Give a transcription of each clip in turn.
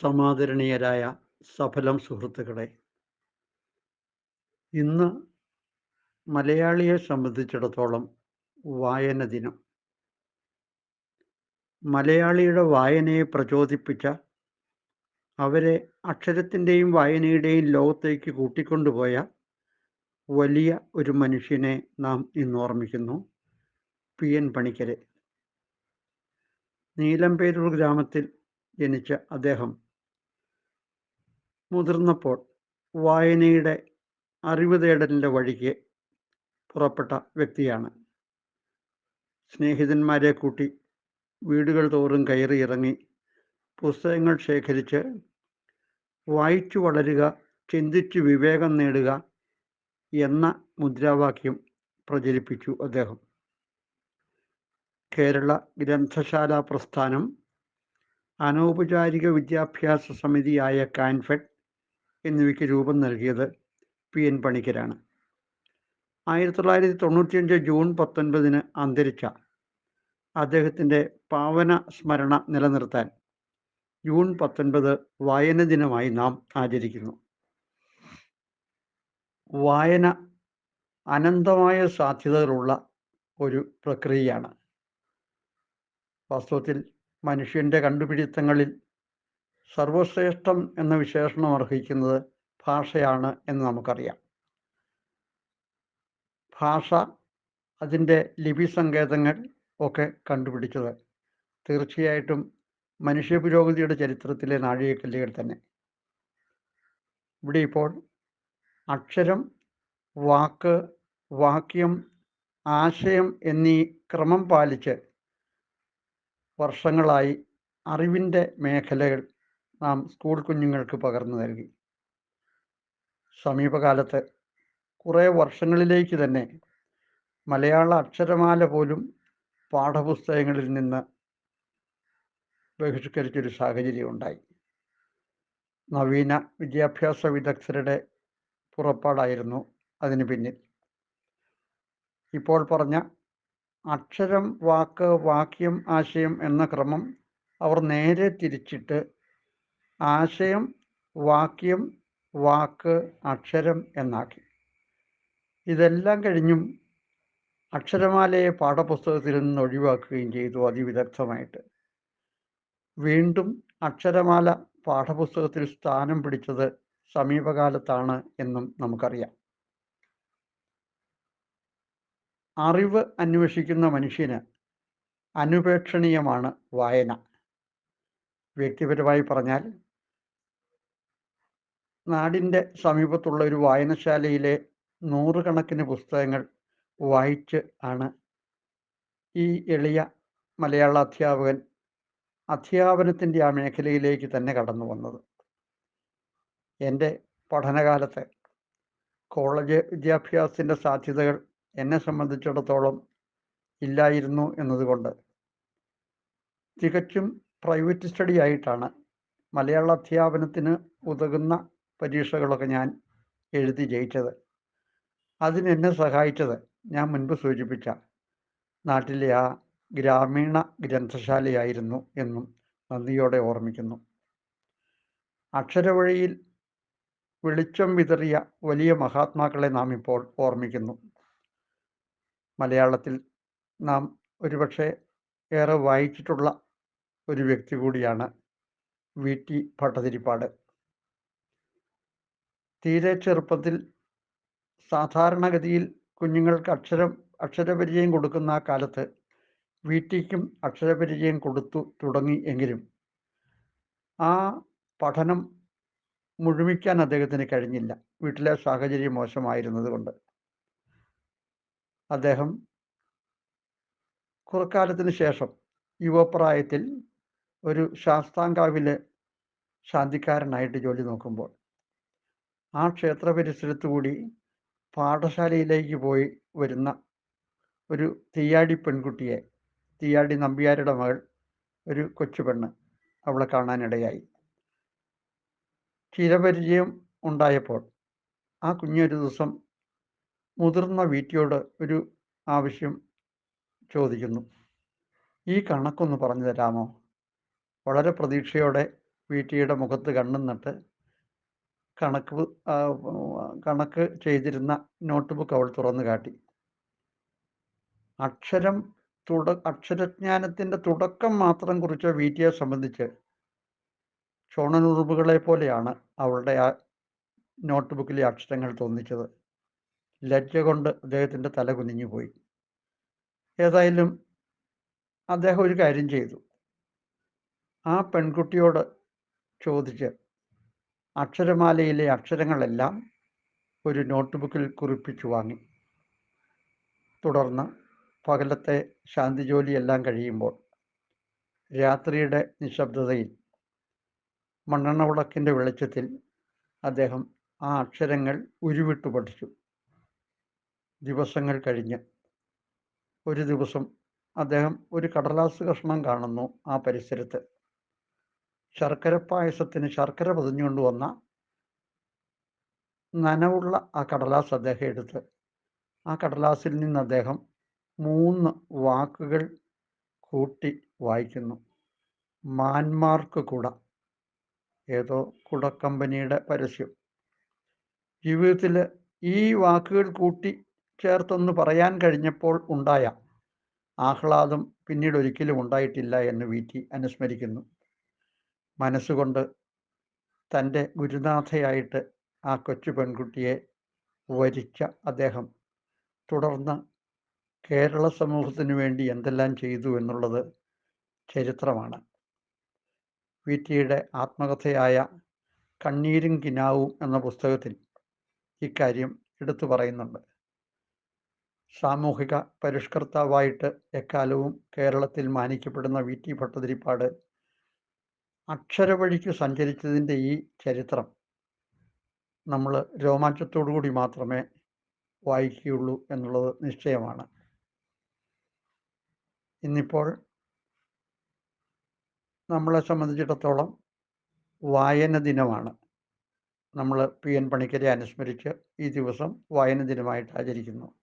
സമാദരണീയരായ സഫലം സുഹൃത്തുക്കളെ ഇന്ന് മലയാളിയെ സംബന്ധിച്ചിടത്തോളം വായന ദിനം. മലയാളിയുടെ വായനയെ പ്രചോദിപ്പിച്ച അവരെ അക്ഷരത്തിന്റെയും വായനയുടെയും ലോകത്തേക്ക് കൂട്ടിക്കൊണ്ടുപോയ വലിയ ഒരു മനുഷ്യനെ നാം ഇന്ന് ഓർമ്മിക്കുന്നു. പി. എൻ. പണിക്കരെ. നീലമ്പേരൂർ ഗ്രാമത്തിൽ ജനിച്ച അദ്ദേഹം മുതിർന്നപ്പോൾ വായനയുടെ അറിവ് തേടലിന്റെ വഴിക്ക് പുറപ്പെട്ട വ്യക്തിയാണ്. സ്നേഹിതന്മാരെ കൂട്ടി വീടുകൾ തോറും കയറി ഇറങ്ങി പുസ്തകങ്ങൾ ശേഖരിച്ച് വായിച്ചു വളരുക ചിന്തിച്ചു വിവേകം നേടുക എന്ന മുദ്രാവാക്യം പ്രചരിപ്പിച്ചു അദ്ദേഹം. കേരള ഗ്രന്ഥശാല പ്രസ്ഥാനം അനൗപചാരിക വിദ്യാഭ്യാസ സമിതിയായ കാൻഫെഡ് എന്നിവയ്ക്ക് രൂപം നൽകിയത് പി എൻ പണിക്കരാണ്. ആയിരത്തി തൊള്ളായിരത്തി തൊണ്ണൂറ്റിയഞ്ച് ജൂൺ പത്തൊൻപതിന് അന്തരിച്ച അദ്ദേഹത്തിന്റെ പാവന സ്മരണ നിലനിർത്താൻ ജൂൺ പത്തൊൻപത് വായന ദിനമായി നാം ആചരിക്കുന്നു. വായന അനന്തമായ സാധ്യതകളുള്ള ഒരു പ്രക്രിയയാണ്. വാസ്തവത്തിൽ മനുഷ്യന്റെ കണ്ടുപിടുത്തങ്ങളിൽ സർവശ്രേഷ്ഠം എന്ന വിശേഷണം അർഹിക്കുന്നത് ഭാഷയാണ് എന്ന് നമുക്കറിയാം. ഭാഷ അതിന്റെ ലിപി സങ്കേതങ്ങൾ ഒക്കെ കണ്ടുപിടിച്ചത് തീർച്ചയായിട്ടും മനുഷ്യ പുരോഗതിയുടെ ചരിത്രത്തിലെ നാഴികക്കല്ലുകൾ തന്നെ. ഇവിടെ ഇപ്പോൾ അക്ഷരം വാക്ക് വാക്യം ആശയം എന്നീ ക്രമം പാലിച്ച് വർഷങ്ങളായി അറിവിന്റെ മേഖലകൾ നാം സ്കൂൾ കുഞ്ഞുങ്ങൾക്ക് പകർന്നു നൽകി. സമീപകാലത്ത് കുറേ വർഷങ്ങളിലേക്ക് തന്നെ മലയാള അക്ഷരമാല പോലും പാഠപുസ്തകങ്ങളിൽ നിന്ന് ബഹിഷ്കരിച്ചൊരു സാഹചര്യം ഉണ്ടായി. നവീന വിദ്യാഭ്യാസ വിദഗ്ധരുടെ പുറപ്പാടായിരുന്നു അതിന് പിന്നിൽ. ഇപ്പോൾ പറഞ്ഞ അക്ഷരം വാക്ക് വാക്യം ആശയം എന്ന ക്രമം അവർ നേരെ തിരിച്ചിട്ട് ആശയം വാക്യം വാക്ക് അക്ഷരം എന്നാക്കി. ഇതെല്ലാം കഴിഞ്ഞും അക്ഷരമാലയെ പാഠപുസ്തകത്തിൽ നിന്ന് ഒഴിവാക്കുകയും ചെയ്തു അതിവിദഗ്ധമായിട്ട്. വീണ്ടും അക്ഷരമാല പാഠപുസ്തകത്തിൽ സ്ഥാനം പിടിച്ചത് സമീപകാലത്താണ് എന്നും നമുക്കറിയാം. അറിവ് അന്വേഷിക്കുന്ന മനുഷ്യന് അനുപേക്ഷണീയമാണ് വായന. വ്യക്തിപരമായി പറഞ്ഞാൽ നാടിന്റെ സമീപത്തുള്ള ഒരു വായനശാലയിലെ നൂറുകണക്കിന് പുസ്തകങ്ങൾ വായിച്ച് ആണ് ഈ എളിയ മലയാള അധ്യാപകൻ അധ്യാപനത്തിന്റെ ആ മേഖലയിലേക്ക് തന്നെ കടന്നു വന്നത്. എന്റെ പഠനകാലത്ത് കോളേജ് വിദ്യാഭ്യാസത്തിന്റെ സാധ്യതകൾ എന്നെ സംബന്ധിച്ചിടത്തോളം ഇല്ലായിരുന്നു എന്നതുകൊണ്ട് തികച്ചും പ്രൈവറ്റ് സ്റ്റഡി ആയിട്ടാണ് മലയാള അധ്യാപനത്തിന് ഉതകുന്ന പരീക്ഷകളൊക്കെ ഞാൻ എഴുതി ജയിച്ചത്. അതിനെന്നെ സഹായിച്ചത് ഞാൻ മുൻപ് സൂചിപ്പിച്ച നാട്ടിലെ ആ ഗ്രാമീണ ഗ്രന്ഥശാലയായിരുന്നു എന്നും നന്ദിയോടെ ഓർമ്മിക്കുന്നു. അക്ഷരവഴിയിൽ വെളിച്ചം വിതറിയ വലിയ മഹാത്മാക്കളെ നാം ഇപ്പോൾ ഓർമ്മിക്കുന്നു. മലയാളത്തിൽ നാം ഒരുപക്ഷെ ഏറെ വായിച്ചിട്ടുള്ള ഒരു വ്യക്തി കൂടിയാണ് വി. ടി. ഭട്ടതിരിപ്പാട്. തീരെ ചെറുപ്പത്തിൽ സാധാരണഗതിയിൽ കുഞ്ഞുങ്ങൾക്ക് അക്ഷരം അക്ഷരപരിചയം കൊടുക്കുന്ന ആ കാലത്ത് വീട്ടിക്കും ടിക്കും അക്ഷരപരിചയം കൊടുത്തു തുടങ്ങി എങ്കിലും ആ പഠനം മുഴുമിക്കാൻ അദ്ദേഹത്തിന് കഴിഞ്ഞില്ല. വീട്ടിലെ സാഹചര്യം മോശമായിരുന്നത് കൊണ്ട്. അദ്ദേഹം കുറക്കാലത്തിന് ശേഷം യുവപ്രായത്തിൽ ഒരു ശാസ്താംകാവിലെ ശാന്തിക്കാരനായിട്ട് ജോലി നോക്കുമ്പോൾ ആ ക്ഷേത്ര പരിസരത്ത് കൂടി പാഠശാലയിലേക്ക് പോയി വരുന്ന ഒരു തീയാടി പെൺകുട്ടിയെ തീയാടി നമ്പ്യാരുടെ മകൾ ഒരു കൊച്ചു പെണ്ണ് അവളെ കാണാനിടയായി. ചിരപരിചയം ഉണ്ടായപ്പോൾ ആ കുഞ്ഞൊരു ദിവസം മുതിർന്ന വീട്ടിയോട് ഒരു ആവശ്യം ചോദിക്കുന്നു. ഈ കണക്കൊന്ന് പറഞ്ഞു തരാമോ? വളരെ പ്രതീക്ഷയോടെ വീട്ടിയുടെ ടിയുടെ മുഖത്ത് കണ്ണും നട്ട് കണക്ക് കണക്ക് ചെയ്തിരുന്ന നോട്ട്ബുക്ക് അവൾ തുറന്നു കാട്ടി. അക്ഷരം തുട അക്ഷരജ്ഞാനത്തിന്റെ തുടക്കം മാത്രം കുറിച്ച വി ടിയെ സംബന്ധിച്ച് ചോണനുറുമ്പുകളെ പോലെയാണ് അവളുടെ ആ നോട്ട് ബുക്കിലെ അക്ഷരങ്ങൾ തോന്നിച്ചത്. ലജ്ജ കൊണ്ട് അദ്ദേഹത്തിന്റെ തല കുനിഞ്ഞുപോയി ഏതായാലും അദ്ദേഹം ഒരു കാര്യം ചെയ്തു. ആ പെൺകുട്ടിയോട് ചോദിച്ച് അക്ഷരമാലയിലെ അക്ഷരങ്ങളെല്ലാം ഒരു നോട്ട് ബുക്കിൽ കുറിപ്പിച്ചു വാങ്ങി. തുടർന്ന് പകലത്തെ ശാന്തി ജോലിയെല്ലാം കഴിയുമ്പോൾ രാത്രിയുടെ നിശബ്ദതയിൽ മണ്ണെണ്ണ വിളക്കിന്റെ വെളിച്ചത്തിൽ അദ്ദേഹം ആ അക്ഷരങ്ങൾ ഉരുവിട്ടു പഠിച്ചു. ദിവസങ്ങൾ കഴിഞ്ഞ് ഒരു ദിവസം അദ്ദേഹം ഒരു കടലാസ് കഷ്ണം കാണുന്നു ആ പരിസരത്ത്. ശർക്കര പായസത്തിന് ശർക്കര പതിഞ്ഞുകൊണ്ട് വന്ന നനവുള്ള ആ കടലാസ് അദ്ദേഹം എടുത്ത്. ആ കടലാസിൽ നിന്ന് അദ്ദേഹം മൂന്ന് വാക്കുകൾ കൂട്ടി വായിക്കുന്നു. മാന്മാർക്ക് കുട ഏതോ കുട കമ്പനിയുടെ പരസ്യം. ജീവിതത്തിൽ ഈ വാക്കുകൾ കൂട്ടി ചേർത്തൊന്ന് പറയാൻ കഴിഞ്ഞപ്പോൾ ഉണ്ടായ ആഹ്ലാദം പിന്നീട് ഒരിക്കലും ഉണ്ടായിട്ടില്ല എന്ന് വി. ടി. അനുസ്മരിക്കുന്നു. മനസ്സുകൊണ്ട് തന്റെ ഗുരുനാഥയായിട്ട് ആ കൊച്ചു പെൺകുട്ടിയെ വരിച്ച അദ്ദേഹം തുടർന്ന് കേരള സമൂഹത്തിന് വേണ്ടി എന്തെല്ലാം ചെയ്തു എന്നുള്ളത് ചരിത്രമാണ്. വി ടിയുടെ ആത്മകഥയായ കണ്ണീരും കിനാവും എന്ന പുസ്തകത്തിൽ ഇക്കാര്യം എടുത്തു പറയുന്നുണ്ട്. സാമൂഹിക പരിഷ്കർത്താവായിട്ട് എക്കാലവും കേരളത്തിൽ മാനിക്കപ്പെടുന്ന വി ടി ഭട്ടതിരിപ്പാട് അക്ഷരവഴിക്ക് സഞ്ചരിച്ചതിന്റെ ഈ ചരിത്രം നമ്മൾ രോമാഞ്ചത്തോടു കൂടി മാത്രമേ വായിക്കുകയുള്ളൂ എന്നുള്ളത് നിശ്ചയമാണ്. ഇന്നിപ്പോൾ നമ്മളെ സംബന്ധിച്ചിടത്തോളം വായന ദിനമാണ്. നമ്മൾ പി എൻ പണിക്കരെ അനുസ്മരിച്ച് ഈ ദിവസം വായന ദിനമായിട്ട് ആചരിക്കുന്നു.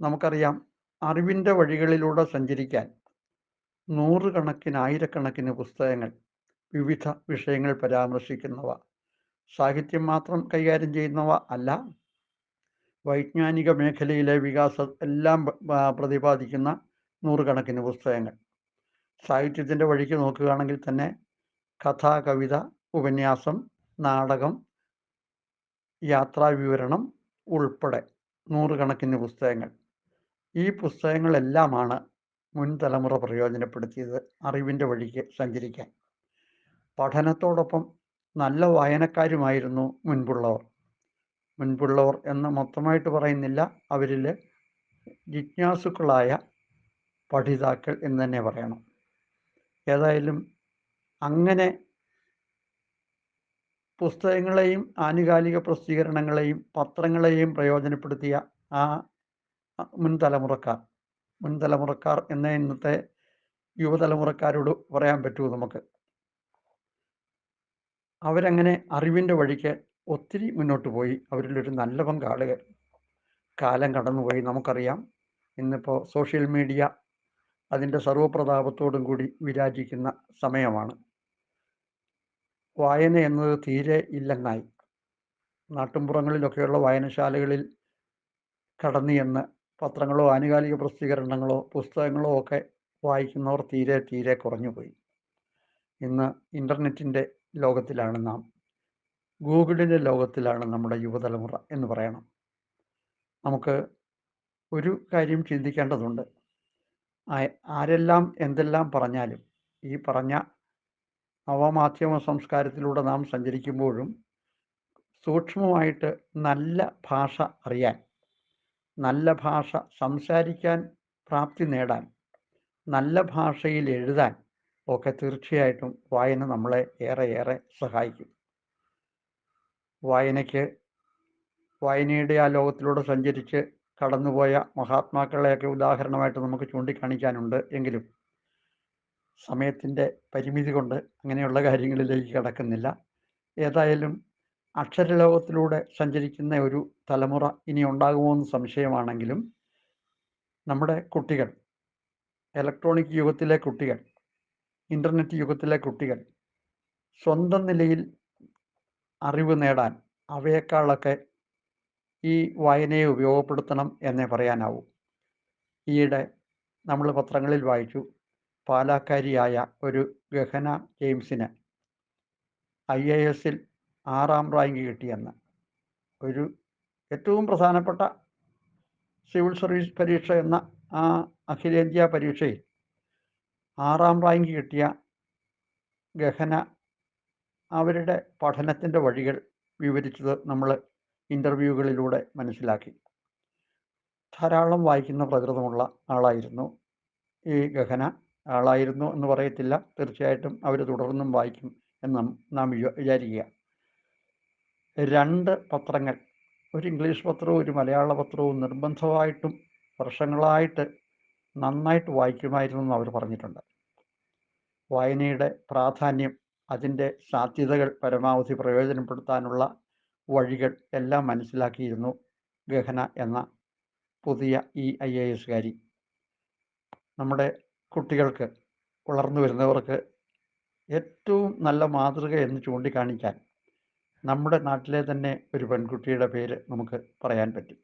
നമുക്കറിയാം അറിവിന്റെ വഴികളിലൂടെ സഞ്ചരിക്കാൻ നൂറുകണക്കിന് ആയിരക്കണക്കിന് പുസ്തകങ്ങൾ വിവിധ വിഷയങ്ങൾ പരാമർശിക്കുന്നവ. സാഹിത്യം മാത്രം കൈകാര്യം ചെയ്യുന്നവ അല്ല. വൈജ്ഞാനിക മേഖലയിലെ വികാസം എല്ലാം പ്രതിപാദിക്കുന്ന നൂറുകണക്കിന് പുസ്തകങ്ങൾ. സാഹിത്യത്തിന്റെ വഴിക്ക് നോക്കുകയാണെങ്കിൽ തന്നെ കഥ കവിത ഉപന്യാസം നാടകം യാത്രാവിവരണം ഉൾപ്പെടെ നൂറുകണക്കിന് പുസ്തകങ്ങൾ. ഈ പുസ്തകങ്ങളെല്ലാമാണ് മുൻ തലമുറ പ്രയോജനപ്പെടുത്തിയത് അറിവിന്റെ വഴിക്ക് സഞ്ചരിക്കാൻ. പഠനത്തോടൊപ്പം നല്ല വായനക്കാരുമായിരുന്നു മുൻപുള്ളവർ. മുൻപുള്ളവർ എന്ന് മൊത്തമായിട്ട് പറയുന്നില്ല. അവരിൽ ജിജ്ഞാസുക്കളായ പഠിതാക്കൾ എന്ന് തന്നെ പറയണം. ഏതായാലും അങ്ങനെ പുസ്തകങ്ങളെയും ആനുകാലിക പ്രസിദ്ധീകരണങ്ങളെയും പത്രങ്ങളെയും പ്രയോജനപ്പെടുത്തിയ ആ മുൻ തലമുറക്കാർ മുൻ തലമുറക്കാർ എന്ന ഇന്നത്തെ യുവതലമുറക്കാരോട് പറയാൻ പറ്റൂ നമുക്ക്. അവരങ്ങനെ അറിവിന്റെ വഴിക്ക് ഒത്തിരി മുന്നോട്ട് പോയി. അവരിലൊരു നല്ല പങ്കാളുകൾ കാലം കടന്നുപോയി നമുക്കറിയാം. ഇന്നിപ്പോൾ സോഷ്യൽ മീഡിയ അതിന്റെ സർവപ്രതാപത്തോടും കൂടി വിരാജിക്കുന്ന സമയമാണ്. വായന എന്നത് തീരെ ഇല്ലെന്നായി. നാട്ടുംപുറങ്ങളിലൊക്കെയുള്ള വായനശാലകളിൽ കടന്നു ചെന്ന് പത്രങ്ങളോ ആനുകാലിക പ്രസിദ്ധീകരണങ്ങളോ പുസ്തകങ്ങളോ ഒക്കെ വായിക്കുന്നവർ തീരെ തീരെ കുറഞ്ഞുപോയി. ഇന്ന് ഇന്റർനെറ്റിന്റെ ലോകത്തിലാണ് നാം. ഗൂഗിളിന്റെ ലോകത്തിലാണ് നമ്മുടെ യുവതലമുറ എന്ന് പറയണം. നമുക്ക് ഒരു കാര്യം ചിന്തിക്കേണ്ടതുണ്ട്. ആരെല്ലാം എന്തെല്ലാം പറഞ്ഞാലും ഈ പറഞ്ഞ നവമാധ്യമ സംസ്കാരത്തിലൂടെ നാം സഞ്ചരിക്കുമ്പോഴും സൂക്ഷ്മമായിട്ട് നല്ല ഭാഷ അറിയാൻ നല്ല ഭാഷ സംസാരിക്കാൻ പ്രാപ്തി നേടാൻ നല്ല ഭാഷയിൽ എഴുതാൻ ഒക്കെ തീർച്ചയായിട്ടും വായന നമ്മളെ ഏറെ ഏറെ സഹായിക്കും. വായനയ്ക്ക് വായനയുടെ ആ ലോകത്തിലൂടെ സഞ്ചരിച്ച് കടന്നുപോയ മഹാത്മാക്കളെയൊക്കെ ഉദാഹരണമായിട്ട് നമുക്ക് ചൂണ്ടിക്കാണിക്കാനുണ്ട് എങ്കിലും സമയത്തിന്റെ പരിമിതി കൊണ്ട് അങ്ങനെയുള്ള കാര്യങ്ങളിലേക്ക് കടക്കുന്നില്ല. ഏതായാലും അക്ഷരലോകത്തിലൂടെ സഞ്ചരിക്കുന്ന ഒരു തലമുറ ഇനി ഉണ്ടാകുമോ എന്ന് സംശയമാണെങ്കിലും നമ്മുടെ കുട്ടികൾ ഇലക്ട്രോണിക് യുഗത്തിലെ കുട്ടികൾ ഇന്റർനെറ്റ് യുഗത്തിലെ കുട്ടികൾ സ്വന്തം നിലയിൽ അറിവ് നേടാൻ അവയേക്കാളൊക്കെ ഈ വായനയെ ഉപയോഗപ്പെടുത്തണം എന്നേ പറയാനാവൂ. ഈയിടെ നമ്മൾ പത്രങ്ങളിൽ വായിച്ചു പാലാക്കാരിയായ ഒരു ഗഹന ജെയിംസിന് ഐ എ എസിൽ ആറാം റാങ്ക് കിട്ടിയെന്ന്. ഒരു ഏറ്റവും പ്രധാനപ്പെട്ട സിവിൽ സർവീസ് പരീക്ഷ എന്ന ആ അഖിലേന്ത്യാ പരീക്ഷയിൽ ആറാം റാങ്ക് കിട്ടിയ ഗഹന അവരുടെ പഠനത്തിന്റെ വഴികൾ വിവരിച്ചത് നമ്മൾ ഇന്റർവ്യൂകളിലൂടെ മനസ്സിലാക്കി. ധാരാളം വായിക്കുന്ന പ്രകൃതമുള്ള ആളായിരുന്നു ഈ ഗഹന. ആളായിരുന്നു എന്ന് പറയത്തില്ല. തീർച്ചയായിട്ടും അവർ തുടർന്നും വായിക്കും എന്ന് നാം- വിചാരിക്കുക. രണ്ട് പത്രങ്ങൾ ഒരു ഇംഗ്ലീഷ് പത്രവും ഒരു മലയാള പത്രവും നിർബന്ധമായിട്ടും വർഷങ്ങളായിട്ട് നന്നായിട്ട് വായിക്കുമായിരുന്നു എന്ന് അവർ പറഞ്ഞിട്ടുണ്ട്. വായനയുടെ പ്രാധാന്യം അതിന്റെ സാധ്യതകൾ പരമാവധി പ്രയോജനപ്പെടുത്താനുള്ള വഴികൾ എല്ലാം മനസ്സിലാക്കിയിരുന്നു ഗഹന എന്ന പുതിയ ഈ ഐ എ എസ്കാരി നമ്മുടെ കുട്ടികൾക്ക് വളർന്നു വരുന്നവർക്ക് ഏറ്റവും നല്ല മാതൃക എന്ന് ചൂണ്ടിക്കാണിക്കാൻ നമ്മുടെ നാട്ടിലെ തന്നെ ഒരു പെൺകുട്ടിയുടെ പേര് നമുക്ക് പറയാൻ പറ്റും.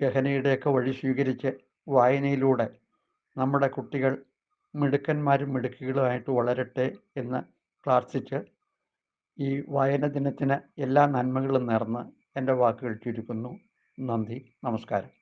ഗഹനയുടെയൊക്കെ വഴി സ്വീകരിച്ച് വായനയിലൂടെ നമ്മുടെ കുട്ടികൾ മിടുക്കന്മാരും മിടുക്കികളുമായിട്ട് വളരട്ടെ എന്ന് പ്രാർത്ഥിച്ച് ഈ വായന ദിനത്തിന് എല്ലാ നന്മകളും നേർന്ന് എന്റെ വാക്കുകൾ ചുരുക്കുന്നു. നന്ദി. നമസ്കാരം.